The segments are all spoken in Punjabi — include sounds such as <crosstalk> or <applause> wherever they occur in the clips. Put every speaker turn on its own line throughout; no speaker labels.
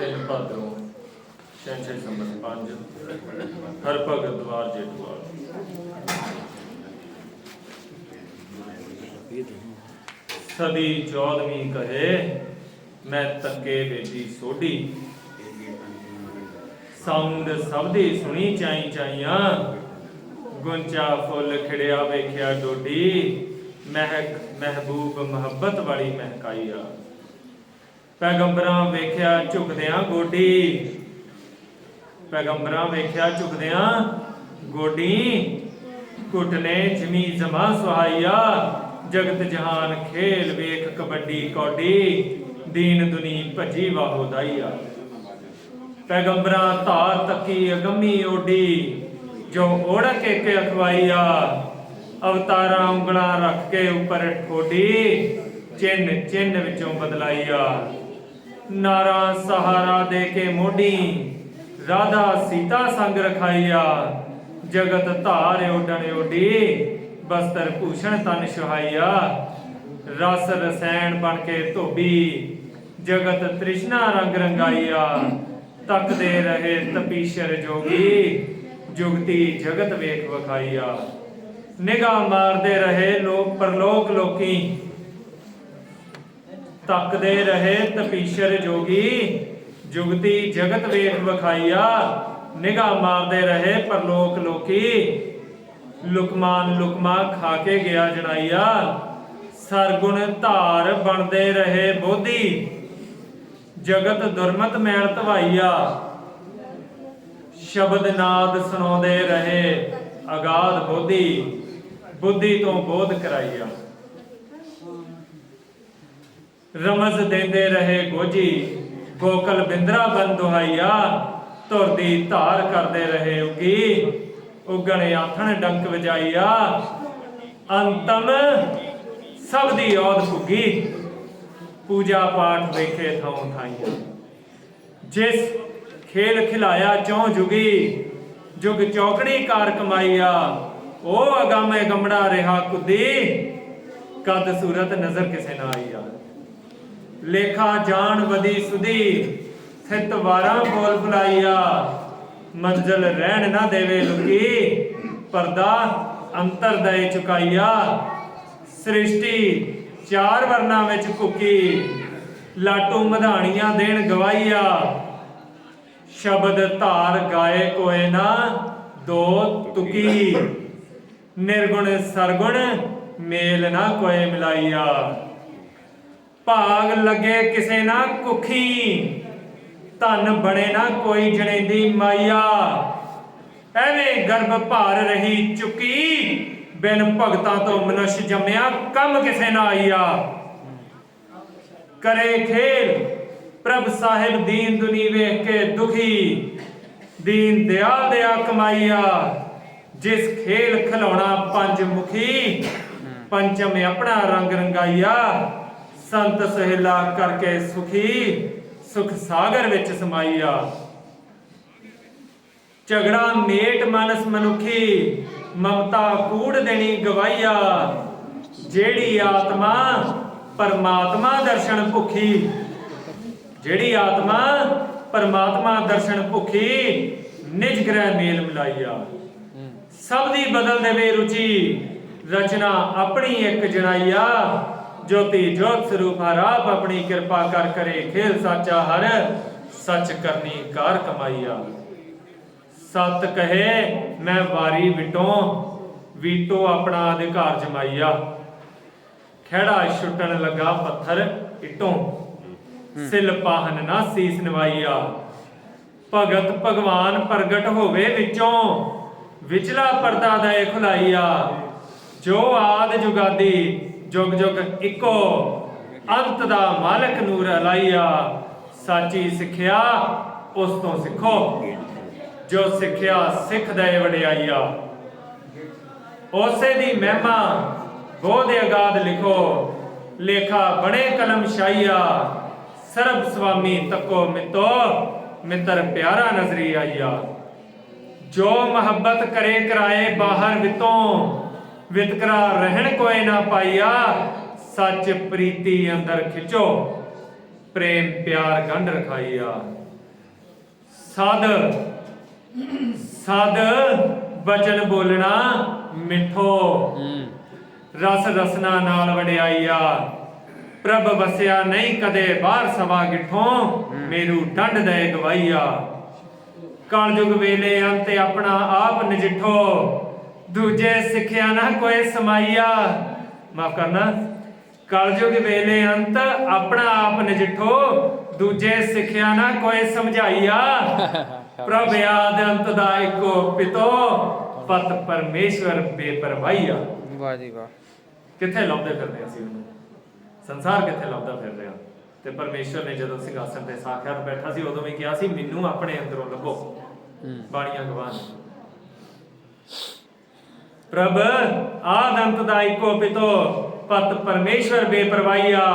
ਤਿੰਨ ਭਾਦਰੋਂ ਛੇ ਸੰਬੰਧ, ਪੰਜ। ਹਰ ਭਗਤ ਦਵਾਰ ਜੇਠਵਾਲ ਸਦੀ ਚੌਦਵੀਂ ਕਹੇ, ਮੈਂ ਤੱਕੇ ਵੇਦੀ ਸੋਢੀ। ਸਾਊਂਡ ਸਭ ਸੁਣੀ ਚਾਈ ਚਾਈਆਂ। ਗੁੰਚਾ ਫੁੱਲ ਖਿੜਿਆ ਵੇਖਿਆ ਡੋਡੀ। ਮਹਿਕ, ਮਹਿਬੂਬ ਮੁਹੱਬਤ ਵਾਲੀ ਮਹਿਕਾਈਆ। ਪੈਗੰਬਰਾਂ ਵੇਖਿਆ ਝੁਕਦਿਆਂ ਗੋਡੀ। ਪੈਗੰਬਰਾਂ ਵੇਖਿਆ ਝੁਕਦਿਆਂ ਗੋਡੀ। ਘੁਟਨੇ ਜਮੀ ਜਮਾ ਸੁਹਾਈਆ। ਜਗਤ ਜਹਾਨ ਖੇਲ ਵੇਖ ਕਬੱਡੀ ਕੌਡੀ। ਦੀਨ ਦੁਨੀ ਭੱਜੀ ਵਾਹੋ ਦਾਈਆ। ਪੈਗੰਬਰਾਂ ਧਾਰ ਤੱਕੀ ਅਗੰਮੀ ਓਡੀ। ਜੋ ਓੜਕ ਕੇ ਅਖਵਾਈਆ। ਅਵਤਾਰਾਂ ਉਂਗਲਾਂ ਰੱਖ ਕੇ ਉੱਪਰ ਠੋਡੀ। ਚਿੰਨ ਚਿੰਨ ਵਿੱਚੋਂ ਬਦਲਾਈਆ। ਨਾਰਾ ਸਹਾਰਾ ਦੇ ਕੇ ਮੋਢੀ, ਰਾਧਾ ਸੀਤਾ ਸੰਗ ਰਖਾਈਆ। ਜਗਤ ਧਾਰ ਓਡਣ ਓਡੀ ਬਸਤਰ ਭੂਸ਼ਣ ਤਨ ਸੁਹਾਈਆ ਰਸ ਰਸੈਣ ਬਣ ਕੇ ਧੋਬੀ, ਜਗਤ ਤ੍ਰਿਸ਼ਨਾ ਰੰਗ ਰੰਗਾਈਆ। ਤੱਕਦੇ ਰਹੇ ਤਪੀਸ਼ਰ ਜੋਗੀ, ਜੁਗਤੀ ਜਗਤ ਵੇਖ ਵਖਾਈਆ। ਨਿਗਾਹ ਮਾਰਦੇ ਰਹੇ ਲੋਕ ਪਰਲੋਕ ਲੋਕੀ ਤੱਕਦੇ ਰਹੇ ਤਪੀਸ਼ਰ ਜੋਗੀ, ਜੁਗਤੀ ਜਗਤ ਵੇਖ ਵਖਾਈਆ ਨਿਗਾ ਮਾਰਦੇ ਰਹੇ ਪਰਲੋਕ ਲੋਕੀ। ਲੁਕਮਾਨ ਲੁਕਮਾ ਖਾ ਕੇ ਗਿਆ ਜਣਾਈਆ ਸਰਗੁਣ ਧਾਰ ਬਣਦੇ ਰਹੇ ਬੋਧੀ। ਜਗਤ ਦੁਰਮਤ ਮੈਲ ਧਵਾਈਆ, ਸ਼ਬਦ ਨਾਦ ਸੁਣਾਉਂਦੇ ਰਹੇ ਅਗਾਧ ਬੋਧੀ। ਬੁੱਧੀ ਤੋਂ ਬੋਧ ਕਰਾਈਆ। ਰਮਜ਼ ਦਿੰਦੇ ਰਹੇ ਗੋਜੀ। ਗੋਕਲ ਬਿੰਦਰਾ ਬਨ ਦੁਹਾਈਆ, ਧੁਰਦੀ ਧਾਰ ਕਰਦੇ ਰਹੇ ਉਗੀ। ਉਗਣ ਆਥਣ ਡੰਕ ਵਜਾਈਆ, ਅੰਤਮ ਸਭ ਦੀ ਔਦ ਭੁੱਗੀ ਪੂਜਾ ਪਾਠ ਵੇਖੇ ਥਾਂ ਥਾਈਆਂ। ਜਿਸ ਖੇਲ ਖਿਲਾਇਆ ਚੌ ਜੁਗੀ, ਜੁਗ ਚੌਕੜੀ ਕਾਰ ਕਮਾਈਆ ਉਹ ਅਗੰਮੇ ਗਮੜਾ ਰਿਹਾ ਕੁਦੀ। ਕਦ ਸੂਰਤ ਨਜ਼ਰ ਕਿਸੇ ਨਾ ਆਈਆ। ਲੇਖਾ ਜਾਣ ਵਦੀ ਸੁਦੀ ਥਿਤ ਵਾਰਾਂ ਬੋਲ ਬੁਲਾਈਆ। ਮੰਜ਼ਲ ਰਹਿਣ ਨਾ ਦੇਵੇ ਲੁਕੀ, ਪਰਦਾ ਅੰਤਰ ਦਏ ਚੁਕਾਈਆ। ਸ੍ਰਿਸ਼ਟੀ ਚਾਰ ਵਰਨਾ ਵਿੱਚ ਕੁਕੀ ਲਾਟੂ ਮਧਾਣੀਆਂ ਦੇਣ ਗਵਾਈਆ। ਸ਼ਬਦ ਧਾਰ ਗਾਏ ਕੋਏ ਨਾ, ਦੋ ਤੁਕੀ। ਨਿਰਗੁਣ ਸਰਗੁਣ ਮੇਲ ਨਾ ਕੋਏ ਮਿਲਾਈਆ। ਭਾਗ ਲੱਗੇ ਕਿਸੇ ਨਾ ਕੁਖੀ। ਧਨ ਬਣੇ ਨਾ ਕੋਈ ਜਣੇਂਦੀ ਮਾਇਆ। ਐਵੇਂ ਗਰਭ ਭਾਰ ਰਹੀ ਚੁੱਕੀ। ਬਿਨ ਭਗਤਾਂ ਤੋਂ ਮਨੁਸ਼ ਜੰਮਿਆ ਕੰਮ ਕਿਸੇ ਨਾ ਆਈਆ ਕਰੇ ਖੇਲ, ਪ੍ਰਭ ਸਾਹਿਬ ਦੀਨ ਦੁਨੀ ਵੇਖ ਕੇ ਦੁਖੀ। ਦੀਨ ਦਿਆਲ ਦਿਆ ਕਮਾਈਆ। ਜਿਸ ਖੇਲ ਖਿਲਾਉਣਾ ਪੰਜ ਮੁਖੀ ਪੰਚਮ ਆਪਣਾ ਰੰਗ ਰੰਗਾਈਆ। ਸੰਤ ਸਹਿਲਾ ਕਰਕੇ ਸੁਖੀ ਸੁਖ ਸਾਗਰ ਵਿੱਚ ਸਮਾਈਆ। ਝਗੜਾ ਮੇਟ ਮਨਸ ਮਨੁਖੀ, ਮਮਤਾ ਕੂੜ ਦੇਣੀ ਗਵਾਈਆ ਜਿਹੜੀ ਆਤਮਾ ਪਰਮਾਤਮਾ ਦਰਸ਼ਨ ਭੁਖੀ, ਜਿਹੜੀ ਆਤਮਾ ਪਰਮਾਤਮਾ ਦਰਸ਼ਨ ਭੁਖੀ, ਨਿਜ ਗ੍ਰਹਿ ਮੇਲ ਮਿਲਾਈਆ। ਸਭ ਦੀ ਬਦਲ ਦੇਵੇ ਰੁਚੀ, ਰਚਨਾ ਆਪਣੀ ਇੱਕ ਜਣਾਈਆ। ਜੋਤੀ ਜੋਤ ਸਰੂਪ ਹਰ ਆਪ ਆਪਣੀ ਕਿਰਪਾ ਕਰ ਕਰੇ ਖੇਲ ਸਾਚਾ ਹਰ ਸੱਚ ਕਰਨੀ ਕਾਰ ਕਮਾਈਆ ਸਤ ਕਹੇ ਮੈਂ ਵਾਰੀ ਵਿਟੋ ਵੀਟੋ ਆਪਣਾ ਅਧਿਕਾਰ ਜਮਾਈਆ ਖੇੜਾ ਛੁੱਟਣ ਲੱਗਾ ਪੱਥਰ ਇਟੋਂ ਸਿਲ ਪਾਹਨ ਨਾ ਸੀਸ ਨਵਾਈਆ ਭਗਤ ਭਗਵਾਨ ਪ੍ਰਗਟ ਹੋਵੇ ਵਿੱਚੋਂ ਵਿਚਲਾ ਪਰਦਾ ਦਏ ਖੁਲਾਈਆ ਜੋ ਆਦ ਜੁਗਾਦੀ ਜੁਗ ਜੁਗ ਇੱਕੋ ਅੰਤ ਦਾ ਮਾਲਕ ਨੂਰ ਅਲਾਈਆ। ਸਾਚੀ ਸਿੱਖਿਆ ਉਸ ਤੋਂ ਸਿੱਖੋ, ਜੋ ਸਿੱਖਿਆ ਸਿੱਖ ਦਏ ਵਡਿਆਈਆ। ਉਸੇ ਦੀ ਮਹਿਮਾ ਗੋਦ ਅਗਾਦ ਲਿਖੋ। ਲੇਖਾ ਬਣੇ ਕਲਮ ਸ਼ਾਈਆ ਸਰਬ ਸੁਆਮੀ ਤਕੋ ਮਿਤੋ, ਮਿੱਤਰ ਪਿਆਰਾ ਨਜ਼ਰੀ ਆਈਆ ਜੋ ਮੁਹੱਬਤ ਕਰੇ ਕਰਾਏ ਬਾਹਰ ਵਿਤੋਂ ਵਿਤਕਰਾ ਰਹਿਣ ਕੋਏ ਨਾ ਪਾਈਆ। ਸੱਚ ਪ੍ਰੀਤੀ ਅੰਦਰ ਖਿਚੋ, ਪ੍ਰੇਮ ਪਿਆਰ ਗੰਢ ਰਖਾਈਆ। ਸਦ ਸਦ ਬਚਨ ਬੋਲਣਾ ਮਿੱਠੋ। ਰਸ ਰਸਨਾ ਨਾਲ ਵਡਿਆਈਆ। ਪ੍ਰਭ ਵਸਿਆ ਨਹੀਂ ਕਦੇ ਬਾਹਰ ਸਵਾ ਗਿਠੋਂ, ਮੇਰੂ ਡੰਡ ਦੇ ਗਵਾਈਆ। ਕਲਯੁਗ ਵੇਲੇ ਅੰਤ ਆਪਣਾ ਆਪ ਨਜਿਠੋ। ਦੂਜੇ ਸਿੱਖਿਆ ਨਾ ਕੋਈ ਸਮਾਈਆ। ਮਾਫ ਕਰਨਾ। ਕਲਯੁਗ ਵੇਲੇ ਅੰਤ ਆਪਣਾ ਆਪ ਨਜਿਠੋ ਦੂਜੇ ਸਿੱਖਿਆ ਨਾ ਕੋਈ ਸਮਝਾਈਆ। <laughs> ਪ੍ਰਭ ਆਦ ਅੰਤ ਦਾ ਇੱਕੋ ਪਿਤੋ ਪਤ ਪਰਮੇਸ਼ਵਰ ਬੇਪਰਵਾਹੀਆ।
ਵਾਹ ਜੀ ਵਾਹ।
ਕਿੱਥੇ ਲੱਭਦੇ ਫਿਰਦੇ ਅਸੀਂ ਉਹਨੂੰ? ਸੰਸਾਰ ਕਿੱਥੇ ਲੱਭਦਾ ਫਿਰ ਰਿਹਾ ਤੇ ਪਰਮੇਸ਼ਵਰ ਨੇ ਜਦੋਂ ਸਿੰਘਾਸਨ ਤੇ ਸਾਖਿਆਤ ਬੈਠਾ ਸੀ ਉਦੋਂ ਵੀ ਕਿਹਾ ਸੀ ਮੈਨੂੰ ਆਪਣੇ ਅੰਦਰੋਂ ਲੱਭੋ। ਬਾਣੀਆਂ ਗਵਾਨ ਪ੍ਰਭ ਆਦੰਤ ਦਾ ਇੱਕੋ ਪਿਤੋ, ਪਤ ਪਰਮੇਸ਼ਵਰ ਬੇਪਰਵਾਹੀਆ,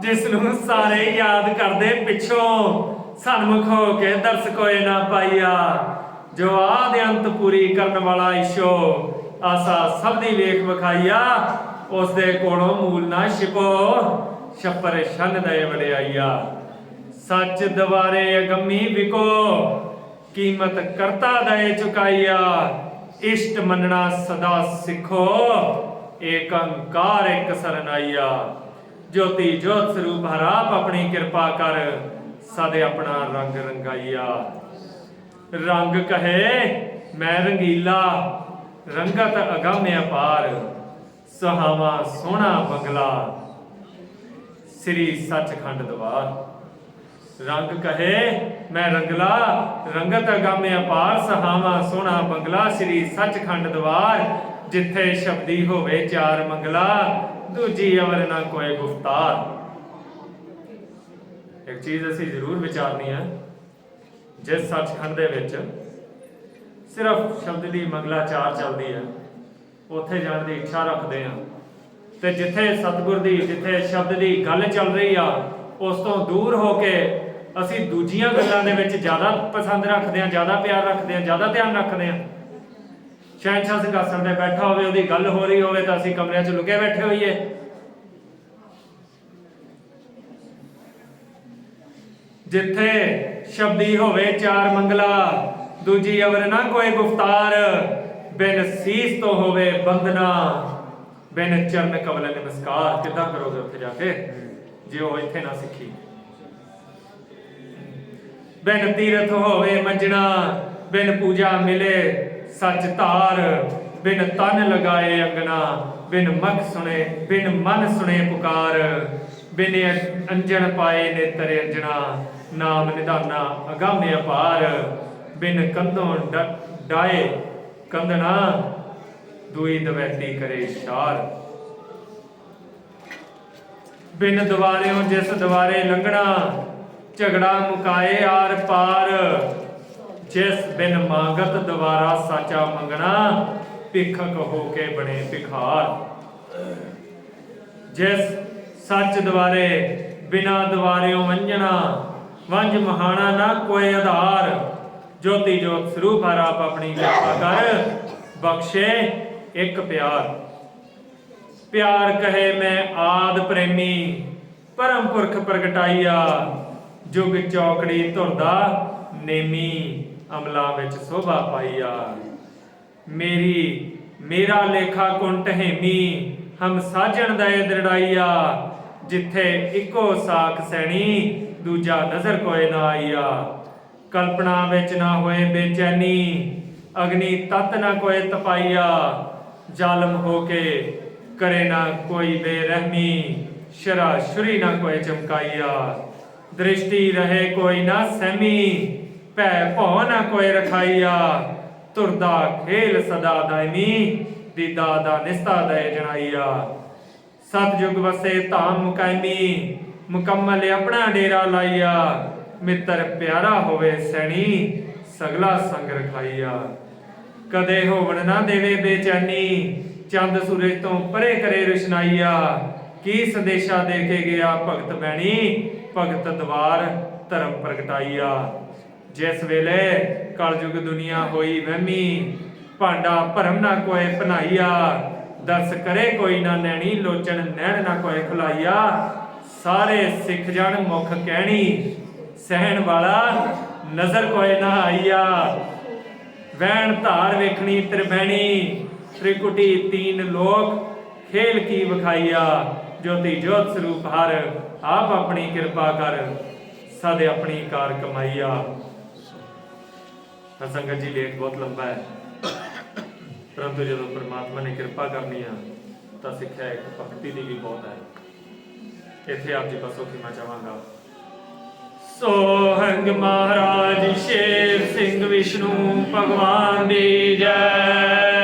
ਜਿਸ ਨੂੰ ਸਾਰੇ ਯਾਦ ਕਰਦੇ ਪਿੱਛੋਂ ਸਨਮੁਖ ਹੋ ਕੇ ਦਰਸ ਕੋਏ ਨਾ ਪਾਈਆ। ਜੋ ਆਦ ਅੰਤ ਪੂਰੀ ਕਰਨ ਵਾਲਾ ਈਸ਼ੋ, ਆਸਾ ਸਭ ਦੀ ਵੇਖ ਵਿਖਾਈਆ ਉਸ ਦੇ ਕੋਲੋਂ ਮੂਲ ਨਾ ਛਿਪੋ, ਛੱਪਰ ਛੰਨ ਦੇ ਵਡਿਆਈਆ। ਸੱਚ ਦਵਾਰੇ ਅਗੰਮੀ ਵਿਕੋ, ਕੀਮਤ ਕਰਤਾ ਦਏ ਚੁਕਾਈਆ। ਇਸ਼ਟ ਮੰਨਣਾ ਸਦਾ ਸਿੱਖੋ। ਏਕ ਅੰਕਾਰ ਇੱਕ ਸਰਨਾਈਆ। ਜੋਤੀ ਜੋਤ ਸਰੂਪ ਹਰਾਪ ਆਪਣੀ ਕਿਰਪਾ ਕਰ ਸਦੇ ਆਪਣਾ ਰੰਗ ਰੰਗਾਈਆ। ਰੰਗ ਕਹੇ, ਮੈਂ ਰੰਗੀਲਾ, ਰੰਗਤ ਅਗੰਮ ਪਾਰ ਸੁਹਾਵਾ ਸੋਹਣਾ ਬੰਗਲਾ। ਸ੍ਰੀ ਸੱਚਖੰਡ ਦਵਾਰ ਰੰਗ ਕਹੇ, ਮੈਂ ਰੰਗਲਾ, ਰੰਗਤ ਅਗਾਮੇ ਅਪਾਰ ਸਹਾਵਾ ਸੋਹਣਾ ਬੰਗਲਾ, ਸ੍ਰੀ ਸੱਚਖੰਡ ਦਵਾਰ, ਜਿੱਥੇ ਸ਼ਬਦੀ ਹੋਵੇ ਚਾਰ ਮੰਗਲਾ, ਦੂਜੀ ਅਵਰ ਨਾ ਕੋਈ ਗੁਫਤਾਰ। ਇੱਕ ਚੀਜ਼ ਅਸੀਂ ਜ਼ਰੂਰ ਵਿਚਾਰਨੀ ਹੈ ਜਿਸ ਸੱਚਖੰਡ ਦੇ ਵਿੱਚ ਸਿਰਫ ਸ਼ਬਦ ਦੀ ਮੰਗਲਾ ਚਾਰ ਚੱਲਦੀ ਹੈ ਉੱਥੇ ਜਾਣ ਦੀ ਇੱਛਾ ਰੱਖਦੇ ਆ। ਤੇ ਜਿੱਥੇ ਸਤਿਗੁਰ ਦੀ, ਜਿੱਥੇ ਸ਼ਬਦ ਦੀ ਗੱਲ ਚੱਲ ਰਹੀ ਆ, ਉਸ ਤੋਂ ਦੂਰ ਹੋ ਕੇ ਅਸੀਂ ਦੂਜੀਆਂ ਗੱਲਾਂ ਦੇ ਵਿੱਚ ਜ਼ਿਆਦਾ ਪਸੰਦ ਰੱਖਦੇ ਹਾਂ, ਜ਼ਿਆਦਾ ਪਿਆਰ ਰੱਖਦੇ ਹਾਂ, ਜ਼ਿਆਦਾ ਧਿਆਨ ਰੱਖਦੇ ਹਾਂ। ਸ਼ਹਿਨशाह ਸਿੰਘਾਸਣ ਤੇ ਬੈਠਾ ਹੋਵੇ, ਉਹਦੀ ਗੱਲ ਹੋ ਰਹੀ ਹੋਵੇ ਤਾਂ ਅਸੀਂ ਕਮਰਿਆਂ 'ਚ ਲੁਕੇ ਬੈਠੇ ਹੋਈਏ। ਜਿੱਥੇ ਸ਼ਬਦੀ ਹੋਵੇ ਚਾਰ ਮੰਗਲਾ, ਦੂਜੀ ਅਵਰ ਨਾ ਕੋਈ ਗੁਫਤਾਰ, ਬਿਨ ਸੀਸ ਤੋਂ ਹੋਵੇ ਬੰਦਨਾ ਬਿਨ ਚਰਨ ਕਮਲ ਨਮਸਕਾਰ। ਕਿੱਦਾਂ ਕਰੋਗੇ ਉੱਥੇ ਜਾ ਕੇ? ਜੇ ਉਹ ਇੱਥੇ ਨਾ ਸਿੱਖੀ। ਬਿਨ ਤੀਰਥ ਹੋਵੇ ਮੰਜਣਾ, ਬਿਨ ਪੂਜਾ ਮਿਲੇ ਸੱਚ ਧਾਰ, ਬਿਨ ਤਨ ਲਗਾਏ ਅੰਗਨਾ ਬਿਨ ਮਖ ਸੁਣੇ, ਬਿਨ ਮਨ ਸੁਣੇ ਪੁਕਾਰ, ਬਿਨ ਅੰਜਣ ਪਾਏ ਨੇਤਰ ਅੰਜਣਾ, ਨਾਮ ਨਿਧਾਨਾ ਅਗਾਮੇ ਅਪਾਰ, ਬਿਨ ਕੰਧੋਂ ਡ- ਡਾਏ ਕੰਧਣਾ, ਦੂਈ ਦਵੈਤੀ ਕਰੇ ਸ਼ਾਰ। ਬਿਨ ਦਵਾਰਿਓਂ ਜਿਸ ਦਵਾਰੇ ਲੰਘਣਾ ਝਗੜਾ ਮੁਕਾਏ ਆਰ ਪਾਰ। ਜਿਸ ਬਿਨ ਮੰਗਤ ਦੁਆਰਾ ਸਾਚਾ ਮੰਗਣਾ ਭਿਖਕ ਹੋ ਕੇ ਬਣੇ ਭਿਖਾਰ। ਜਿਸ ਸੱਚ ਦੁਆਰੇ ਬਿਨਾ ਦਵਾਰਿਓਂ ਵੰਜਣਾ ਵੰਜ ਮਹਾਣਾ ਨਾ ਕੋਈ ਆਧਾਰ। ਜੋਤੀ ਜੋਤ ਸਰੂਪ ਹਰ ਆਪ ਆਪਣੀ ਕਿਰਪਾ ਕਰ, ਬਖਸ਼ੇ ਇੱਕ ਪਿਆਰ। ਪਿਆਰ ਕਹੇ ਮੈਂ ਆਦ ਪ੍ਰੇਮੀ, ਪਰਮ ਪੁਰਖ ਪ੍ਰਗਟਾਈਆ। ਜੁਗ ਚੌਕੜੀ ਧੁਰਦਾ ਨੇਮੀ ਅਮਲਾ ਵਿੱਚ ਸੋਭਾ ਪਾਈਆ ਮੇਰੀ, ਮੇਰਾ ਲੇਖਾ ਕੁੰਟ ਹੈਮੀ, ਹਮ ਸਾਜਣ ਦਾ ਦਰੜਾਈਆ ਜਿੱਥੇ ਇੱਕੋ ਸਾਖ ਸੈਣੀ, ਦੂਜਾ ਨਜ਼ਰ ਕੋਏ ਨਾ ਆਈਆ। ਕਲਪਨਾ ਵਿੱਚ ਨਾ ਹੋਏ ਬੇਚੈਨੀ, ਅਗਨੀ ਤਤ ਨਾ ਕੋਏ ਤਪਾਈਆ। ਜ਼ਾਲਮ ਹੋ ਕੇ ਕਰੇ ਨਾ ਕੋਈ ਬੇਰਹਿਮੀ ਸ਼ਰਾ ਸ਼ੁਰੀ ਨਾ ਕੋਈ ਚਮਕਾਈਆ। ਦ੍ਰਿਸ਼ਟੀ ਰਹੇ ਕੋਈ ਨਾ ਸਹਿਮੀ, ਭੈ ਭਉ ਨਾ ਕੋਈ ਰਖਾਈਆ। ਤੁਰਦਾ ਖੇਲ ਸਦਾ ਦਾਇਮੀ, ਦੀਦਾ ਦਾ ਨਿਸਤਾ ਦੇ ਜਣਾਈਆ ਸਤਜੁਗ ਵਸੇ ਧਾਮ ਮੁਕਾਇਮੀ ਮੁਕੰਮਲ ਆਪਣਾ ਡੇਰਾ ਲਾਈਆ। ਮਿੱਤਰ ਪਿਆਰਾ ਹੋਵੇ ਸੈਣੀ, ਸਗਲਾ ਸੰਗ ਰਖਾਈਆ। ਕਦੇ ਹੋਵਣ ਨਾ ਦੇਵੇ ਬੇਚੈਨੀ, ਚੰਦ ਸੂਰਜ ਤੋਂ ਪਰੇ ਕਰੇ ਰੁਸ਼ਨਾਈਆ। ਕੀ ਸੰਦੇਸ਼ਾ ਦੇ ਕੇ ਗਿਆ ਭਗਤ ਬੈਣੀ ਭਗਤ ਦਵਾਰ ਧਰਮ ਪ੍ਰਗਟਾਈਆ ਜਿਸ ਵੇਲੇ ਕਲਯੁਗ ਦੁਨੀਆ ਹੋਈ ਵਹਿਮੀ, ਭਾਂਡਾ ਭਰਮ ਨਾ ਕੋਏ ਭਨਾਈਆ ਦਰਸ ਕਰੇ ਕੋਈ ਨਾ ਨੈਣੀ ਲੋਚਨ ਨੈਣ ਨਾ ਕੋਏ ਖੁਲਾਈਆ ਸਾਰੇ ਸਿੱਖ ਜਣ ਮੁਖ ਕਹਿਣੀ, ਸਹਿਣ ਵਾਲਾ ਨਜ਼ਰ ਕੋਏ ਨਾ ਆਈਆ ਵੈਣ ਧਾਰ ਵੇਖਣੀ ਤ੍ਰਿਬੈਣੀ ਤ੍ਰਿਕੁਟੀ ਤੀਨ ਲੋਕ ਖੇਲ ਕੀ ਵਿਖਾਈਆ ਜੋਤੀ ਜੋਤ ਸਰੂਪ ਹਰ, ਆਪ ਆਪਣੀ ਕਿਰਪਾ ਕਰ, ਸਦ ਆਪਣੀ ਕਾਰ ਕਮਾਈਆ। ਸੰਗਤ ਜੀ, ਲੇਖ ਬਹੁਤ ਲੰਬਾ ਹੈ। ਪਰੰਤੂ ਜਦੋਂ ਪ੍ਰਮਾਤਮਾ ਨੇ ਕਿਰਪਾ ਕਰਨੀ ਆ, ਤਾਂ ਸਿੱਖਿਆ ਇੱਕ ਭਗਤੀ ਦੀ ਵੀ ਬਹੁਤ ਹੈ। ਇੱਥੇ ਆਪ ਜੀ ਬਸ ਮੈਂ ਚਾਹਾਂਗਾ। ਸੋਹੰਗ ਮਹਾਰਾਜ, ਸ਼ੇਰ ਸਿੰਘ ਵਿਸ਼ਨੂੰ, ਭਗਵਾਨ ਦੀ ਜੈ।